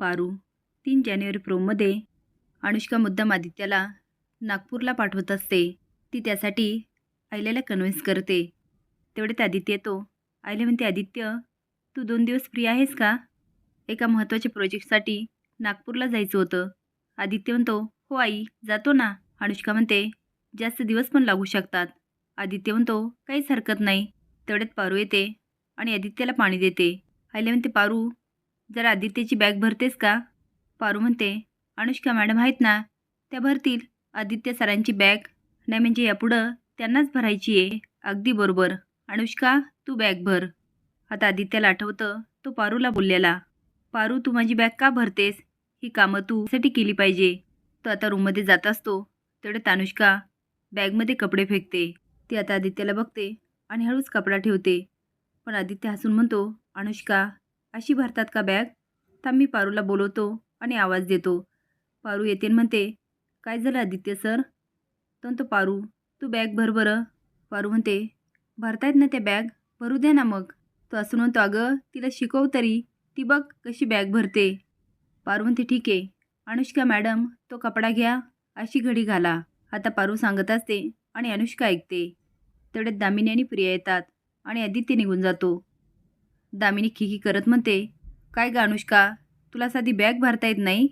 पारू. तीन जानेवारी प्रोमध्ये अनुष्का मुद्दाम आदित्याला नागपूरला पाठवत असते. ती त्यासाठी आयल्याला कन्व्हिन्स करते. तेवढ्यात आदित्य येतो. आयल्या म्हणते आदित्य तू दोन दिवस फ्री आहेस का? एका महत्त्वाच्या प्रोजेक्टसाठी नागपूरला जायचं होतं. आदित्य म्हणतो हो आई जातो ना. अनुष्का म्हणते जास्त दिवस पण लागू शकतात. आदित्य म्हणतो काहीच हरकत नाही. तेवढ्यात पारू येते आणि आदित्याला पाणी देते. आयल्या म्हणते पारू जरा आदित्यची बॅग भरतेस का? पारू म्हणते. अनुष्का मॅडम आहेत ना? त्या भरतील. आदित्य सरांची बॅग. नाही म्हणजे यापुढं त्यांनाच भरायची आहे अगदी बरोबर. अनुष्का तू बॅग भर. आता आदित्याला आठवतं तो पारूला बोललेला. पारू तू माझी बॅग का भरतेस? ही कामं तू साठी केली पाहिजे? तो आता रूममध्ये जात असतो. तेवढ्यात अनुष्का बॅगमध्ये कपडे फेकते. ती आता आदित्याला बघते आणि हळूच कपडा ठेवते. पण आदित्य हसून म्हणतो अनुष्का अशी भरतात का बॅग? थांब मी पारूला बोलवतो आणि आवाज देतो. पारू येते म्हणते काय झालं आदित्य सर? तो पारू तू बॅग भर बरं. पारू म्हणते भरतायत ना त्या बॅग? भरू द्या ना मग. तो असं म्हणतो अगं तिला शिकव तरी. ती बघ कशी बॅग भरते. पारू म्हणते ठीक आहे. अनुष्का मॅडम तो कपडा घ्या. अशी घडी घाला. आता पारू सांगत असते आणि अनुष्का ऐकते. तेवढ्यात दामिनी आणि प्रिया येतात आणि आदित्य निघून जातो. दामिनी खिकी करत म्हणते काय गानुष्का अनुष्का तुला साधी बॅग भरता येत नाही?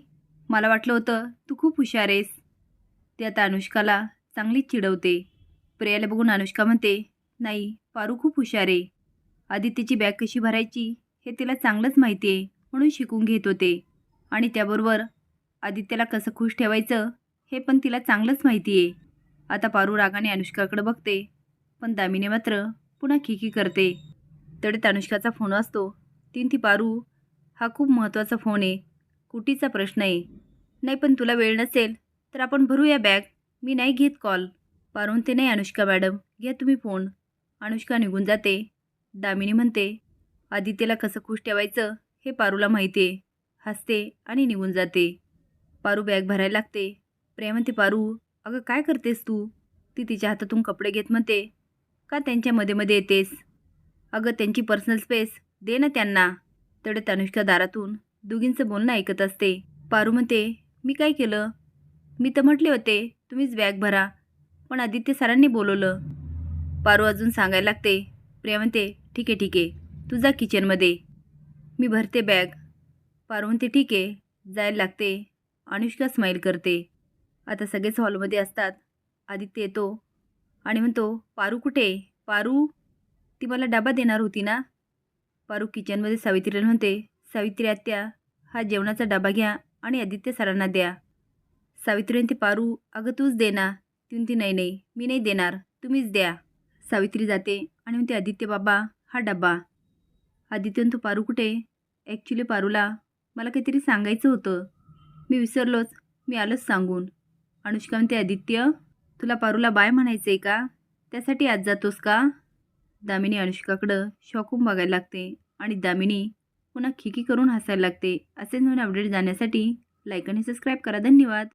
मला वाटलं होतं तू खूप हुशार आहेस. ते आता अनुष्काला चांगलीच चिडवते. प्रियाला बघून अनुष्का म्हणते नाही पारू खूप हुशार आहे. आदित्यची बॅग कशी भरायची हे तिला चांगलंच माहिती आहे म्हणून शिकून घेत होते. आणि त्याबरोबर आदित्यला कसं खुश ठेवायचं हे पण तिला चांगलंच माहिती आहे. आता पारू रागाने अनुष्काकडे बघते पण दामिनी मात्र पुन्हा खिकी करते. तेवढ्यात अनुष्काचा फोन असतो. तीन ती पारू हा खूप महत्त्वाचा फोन आहे. कुटीचा प्रश्न आहे. नाही पण तुला वेळ नसेल तर आपण भरूया बॅग. मी नाही घेत कॉल. पारून ते नाही अनुष्का मॅडम. घ्या तुम्ही फोन. अनुष्का निघून जाते. दामिनी म्हणते आदित्यला कसं खुश ठेवायचं हे पारूला माहिती आहे. हसते आणि निघून जाते. पारू बॅग भरायला लागते. प्रिया म्हणते पारू अगं काय करतेस तू? ती तिच्या हातातून कपडे घेत म्हणते का त्यांच्या मध्ये मध्ये येतेस? अगं त्यांची पर्सनल स्पेस दे ना त्यांना. तेवढ्यात अनुष्का दारातून. दोघींचं बोलणं ऐकत असते. पारू म्हणते मी काय केलं? मी तर म्हटले होते तुम्हीच बॅग भरा. पण आदित्य सरांनी बोलवलं. पारू अजून सांगायला लागते. प्रिया म्हणते ठीक आहे ठीक आहे. तू जा किचनमध्ये मी भरते बॅग पारू म्हणते ठीक आहे. जायला लागते. अनुष्का स्माईल करते. आता सगळेच हॉलमध्ये असतात. आदित्य येतो. आणि म्हणतो पारू कुठे? पारू? ती मला डबा देणार होती ना? पारू किचनमध्ये सावित्रीला म्हणते सावित्री आत्या हा जेवणाचा डबा घ्या आणि आदित्य सरांना द्या. सावित्री म्हणते पारू अगं तूच दे ना. ती नाही नाही मी नाही देणार तुम्हीच द्या. सावित्री जाते आणि म्हणते आदित्य बाबा हा डबा. आदित्य म्हणतो पारू कुठे? ॲक्च्युली पारूला मला काहीतरी सांगायचं होतं. मी विसरलोच मी आलोच सांगून. अनुष्का म्हणते आदित्य तुला पारूला बाय म्हणायचं आहे का? त्यासाठी आज जातोस का? दामिनी अनुष्काकडं शॉकून बघायला लागते आणि दामिनी पुन्हा खिकी करून हसायला लागते. असेच नवीन अपडेट जाण्यासाठी लाईक आणि सबस्क्राईब करा. धन्यवाद.